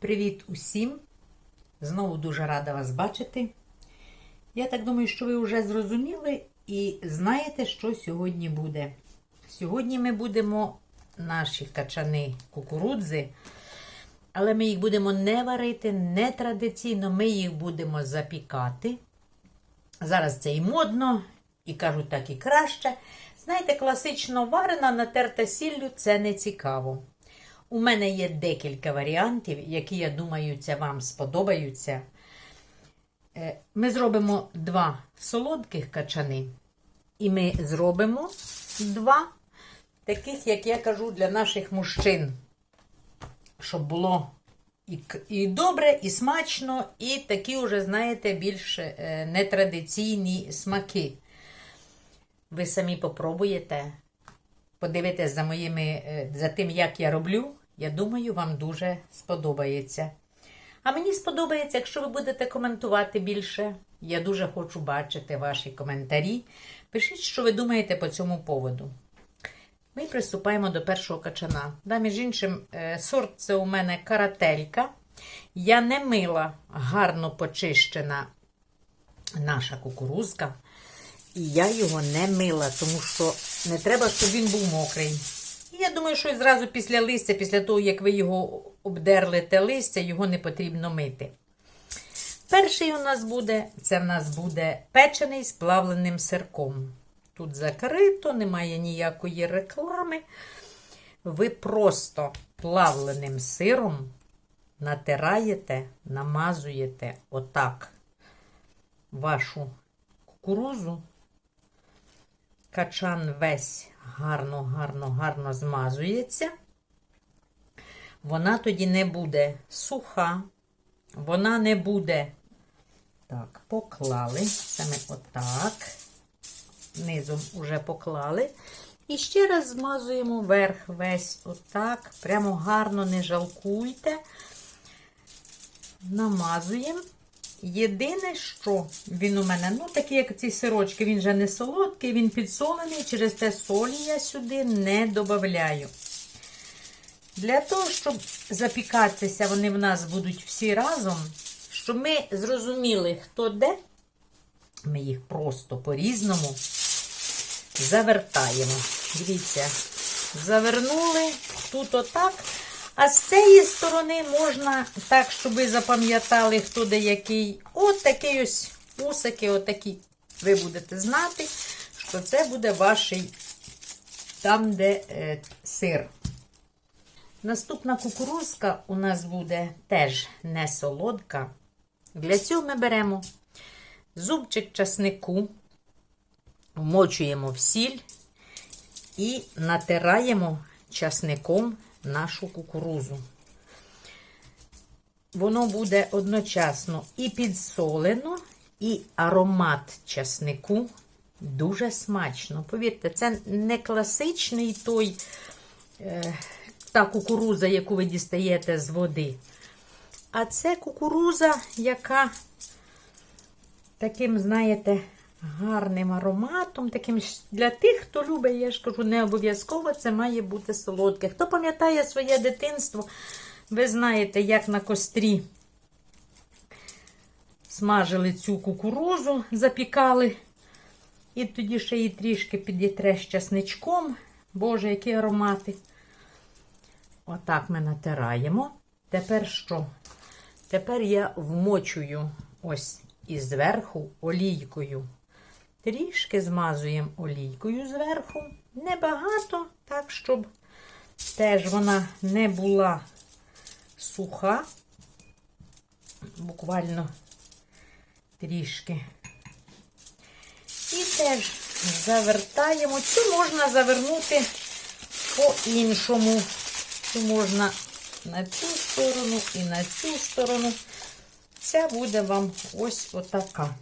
Привіт усім! Знову дуже рада вас бачити. Я так думаю, що ви вже зрозуміли і знаєте, що сьогодні буде. Сьогодні ми будемо наші качани кукурудзи, але ми їх будемо не варити, не традиційно, ми їх будемо запікати. Зараз це і модно, і кажуть так і краще. Знаєте, класично варена, натерта сіллю це не цікаво. У мене є декілька варіантів, які, я думаю, вам сподобаються. Е, Ми зробимо два солодких качани. І ми зробимо два таких, як я кажу, для наших мужчин. Щоб було і, і добре, і смачно, і такі вже, знаєте, більш е, нетрадиційні смаки. Ви самі попробуєте, подивитесь за моїми, е, за тим, як я роблю. Я думаю, вам дуже сподобається. А мені сподобається, якщо ви будете коментувати більше. Я дуже хочу бачити ваші коментарі. Пишіть, що ви думаєте по цьому поводу. Ми приступаємо до першого качана. Да, між іншим, е, сорт це у мене карателька. Я не мила, гарно почищена наша кукурузка. І я його не мила, тому що не треба, щоб він був мокрий. Я думаю, що зразу після листя, після того, як ви його обдерли те листя, його не потрібно мити. Перший у нас буде, це в нас буде печений з плавленим сирком. Тут закрито, немає ніякої реклами. Ви просто плавленим сиром натираєте, намазуєте отак вашу кукурузу. Качан весь гарно, гарно, гарно змазується. Вона тоді не буде суха, вона не буде. Так, поклали. Ми отак. Низом уже поклали. І ще раз змазуємо верх весь отак. Прямо гарно не жалкуйте. Намазуємо. Єдине, що він у мене, ну такий, як ці сирочки, він вже не солодкий, він підсолений, через те солі я сюди не додаю. Для того, щоб запікатися, вони в нас будуть всі разом, щоб ми зрозуміли, хто де, ми їх просто по-різному завертаємо. Дивіться, завернули тут отак. А з цієї сторони можна так, щоб ви запам'ятали, хто де який. От такий ось усики, отакі. Ви будете знати, що це буде ваш там, де е, сир. Наступна кукурузка у нас буде теж не солодка. Для цього ми беремо зубчик часнику, вмочуємо в сіль і натираємо часником нашу кукурузу. Воно буде одночасно і підсолено, і аромат часнику дуже смачно. Повірте, це не класичний той е, та кукуруза, яку ви дістаєте з води. А це кукуруза, яка таким, знаєте, гарним ароматом, таким для тих, хто любить, я ж кажу, не обов'язково це має бути солодке. Хто пам'ятає своє дитинство, ви знаєте, як на кострі смажили цю кукурузу, запікали. І тоді ще її трішки підітреш часничком. Боже, які аромати. Отак ми натираємо. Тепер що? Тепер я вмочую ось і зверху олійкою. Трішки змазуємо олійкою зверху. Небагато, так, щоб теж вона не була суха. Буквально трішки. І теж завертаємо. Цю можна завернути по-іншому. Цю можна на цю сторону і на цю сторону. Ця буде вам ось отака.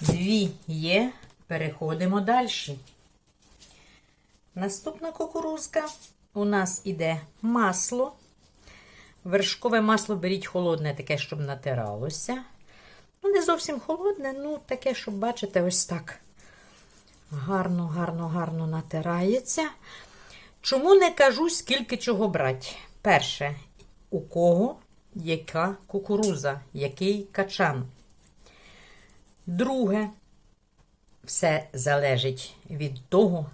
Дві є, переходимо далі. Наступна кукурузка у нас іде масло. Вершкове масло беріть холодне, таке, щоб натиралося. Ну, не зовсім холодне, ну таке, щоб бачите, ось так. Гарно, гарно, гарно натирається. Чому не кажу, скільки чого брати? Перше, у кого яка кукуруза, який качан. Друге, все залежить від того,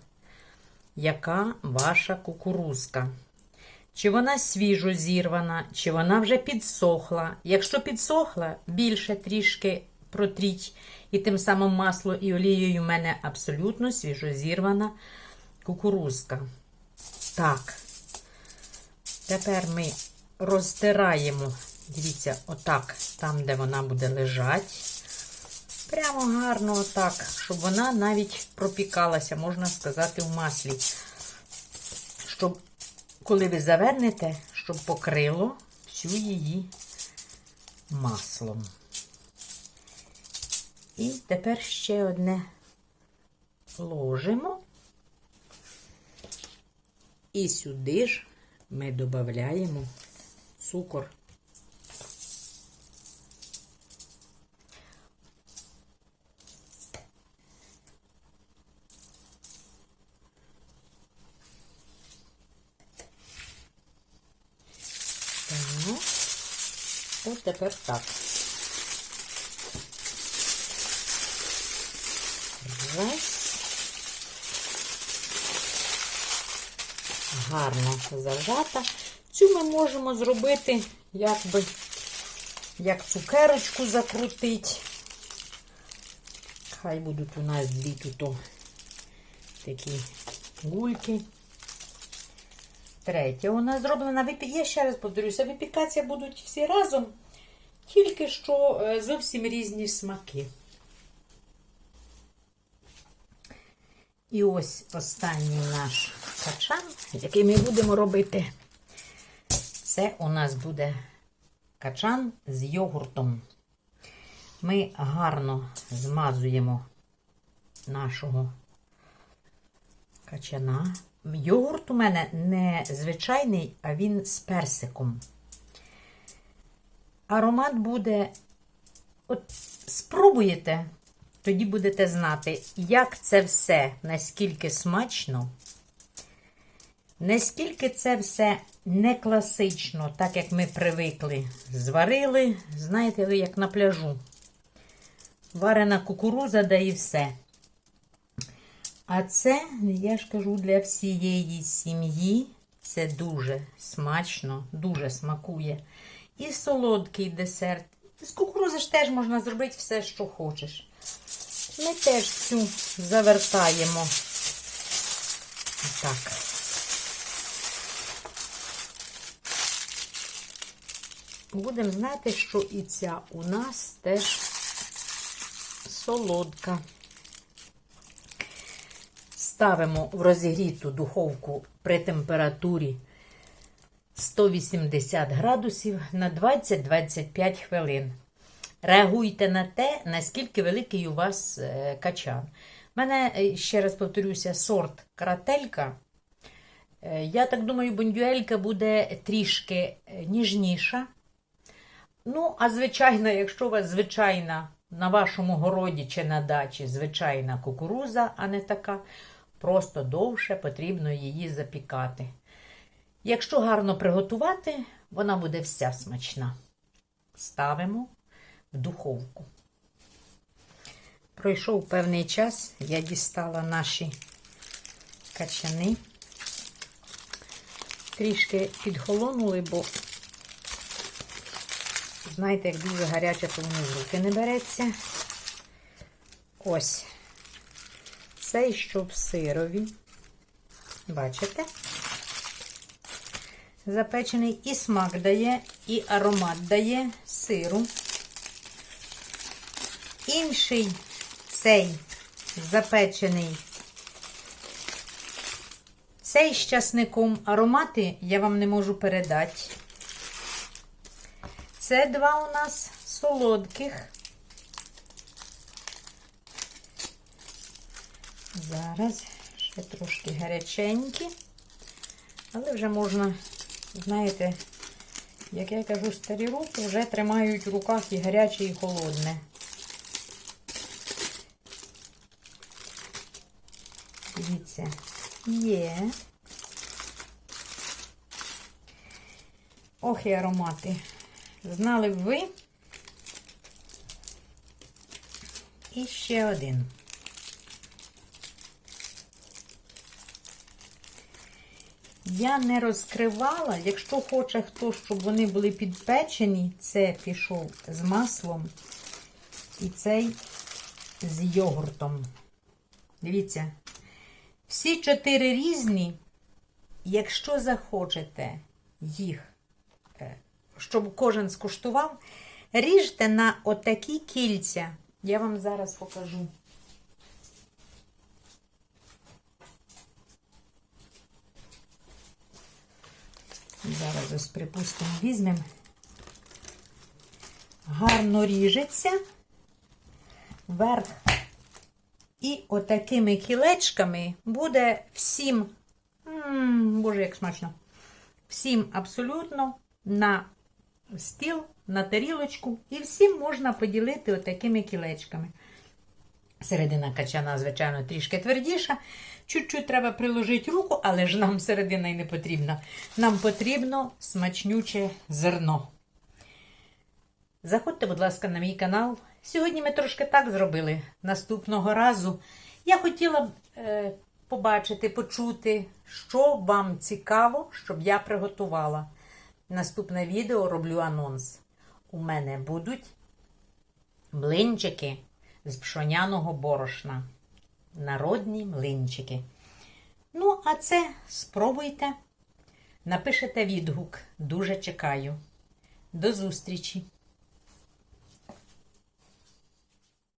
яка ваша кукурузка. Чи вона свіжо зірвана, чи вона вже підсохла. Якщо підсохла, більше трішки протріть. І тим самим масло і олією в мене абсолютно свіжозірвана кукурузка. Так. Тепер ми розтираємо, дивіться, отак, там, де вона буде лежати. Прямо гарно отак, щоб вона навіть пропікалася, можна сказати, в маслі. Щоб, коли ви завернете, щоб покрило всю її маслом. І тепер ще одне ложимо. І сюди ж ми додаємо цукор. От так. Раз. Гарно зажата. Цю ми можемо зробити, якби, як цукерочку закрутити. Хай будуть у нас дві тут такі гульки. Третя у нас зроблена. Я ще раз повторюся, випікатися будуть всі разом, тільки що е, зовсім різні смаки. І ось останній наш качан, який ми будемо робити. Це у нас буде качан з йогуртом. Ми гарно змазуємо нашого качана. Йогурт у мене не звичайний, а він з персиком. Аромат буде, от спробуєте, тоді будете знати, як це все, наскільки смачно, наскільки це все не класично, так як ми привикли. Зварили, знаєте, ви як на пляжу. Варена кукуруза, да і все. А це, я ж кажу, для всієї сім'ї це дуже смачно, дуже смакує. І солодкий десерт. З кукурузи ж теж можна зробити все, що хочеш. Ми теж цю завертаємо. Так. Будемо знати, що і ця у нас теж солодка. Ставимо в розігріту духовку при температурі 180 градусів на 20-25 хвилин. Реагуйте на те, наскільки великий у вас е, качан. У мене, е, ще раз повторюся, сорт карателька. Е, Я так думаю, бондюелька буде трішки ніжніша. Ну, а звичайно, якщо у вас звичайна на вашому городі чи на дачі звичайна кукуруза, а не така, просто довше потрібно її запікати. Якщо гарно приготувати, вона буде вся смачна. Ставимо в духовку. Пройшов певний час, я дістала наші качани. Трішки підхолонули, бо, знаєте, як дуже гаряче, то воно в руки не береться. Ось. Цей, що в сирові. Бачите? Запечений і смак дає, і аромат дає сиру. Інший цей запечений. Цей з часником аромати я вам не можу передати. Це два у нас солодких. Зараз ще трошки гаряченькі, але вже можна, знаєте, як я кажу, старі руки вже тримають в руках і гаряче, і холодне. Дивіться, є. Ох, і аромати. знали б ви. І ще один. Я не розкривала. Якщо хоче хто, щоб вони були підпечені, це пішов з маслом і цей з йогуртом. Дивіться, всі чотири різні, якщо захочете їх, е, щоб кожен скуштував, ріжте на отакі кільця. Я вам зараз покажу. Зараз ось припустимо, візьмемо. Гарно ріжеться верх. І отакими кілечками буде всім, м, боже, як смачно, всім абсолютно на стіл, на тарілочку, і всім можна поділити отакими кілечками. Середина качана, звичайно, трішки твердіша. Чуть-чуть треба приложити руку, але ж нам середина й не потрібна. Нам потрібно смачнюче зерно. Заходьте, будь ласка, на мій канал. Сьогодні ми трошки так зробили. Наступного разу я хотіла б е, побачити, почути, що вам цікаво, щоб я приготувала. Наступне відео роблю анонс. У мене будуть млинчики з пшоняного борошна. Народні млинчики. Ну, а це спробуйте. Напишете відгук. Дуже чекаю. До зустрічі!